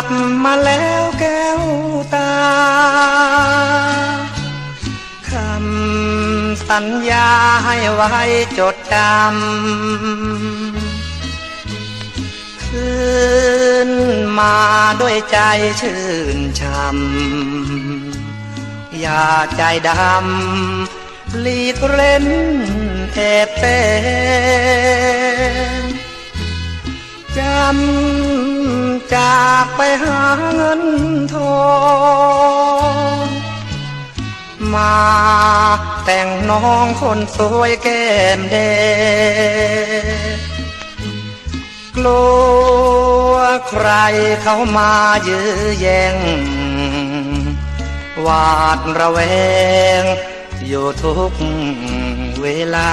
ลับมาแล้วแก้วตา คำสัญญาให้ไว้จดจำคืนมาด้วยใจชื่นช่ำอย่าใจดำลีกเล่นเทเป็นจำ จากไปหาเงินทองมาแต่งน้องคนสวยแก้มแดงกลัวใครเขามายื้อแย่งหวาดระแวง อยู่ทุกเวลา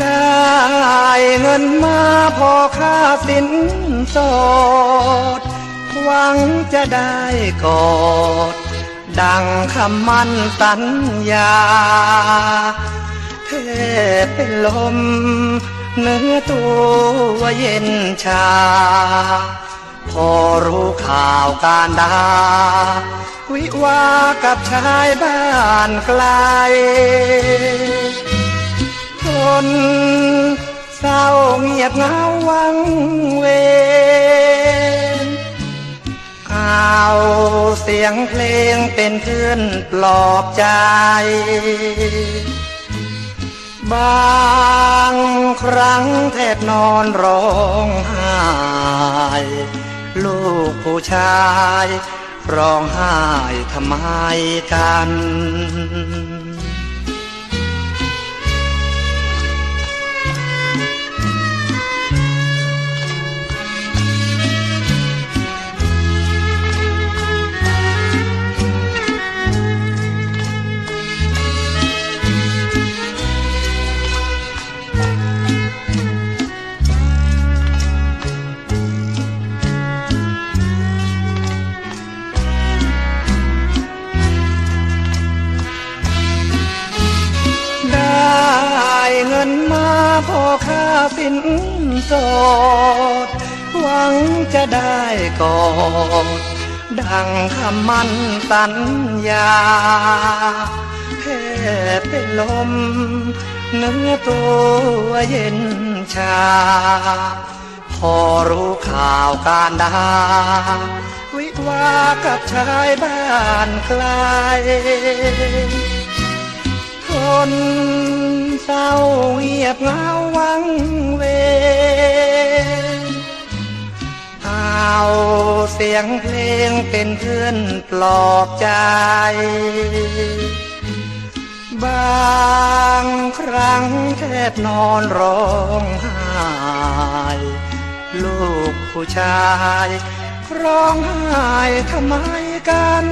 ได้ เงินมาพอค่าสินสอดหวังจะได้กอด ดังคำมั่นสัญญาแทเป็นลม เนื้อตัวเย็นชา พอรู้ข่าวการดา วิวากับชายบ้านไกลคน ศร้าเงียบเงาวังเวรเอาเสียงเพลงเป็นเพื่อนปลอบใจ บางครั้งแทบนอนร้องไห้ลูกผู้ชายร้องไห้ทำไมกัน พอค่าสินสอดหวังจะได้กอดดังคำมั่นสัญญาแค่เป็นลมเนื้อตัวเย็นชา พอรู้ข่าวการดา วิวากับชายบ้านไกล เศร้าเงียบเหงาวังเวเอาเสียงเพลงเป็นเพื่อนปลอบใจ บางครั้งแทบนอนร้องไห้ลูกผู้ชาย ร้องไห้ทำไมกัน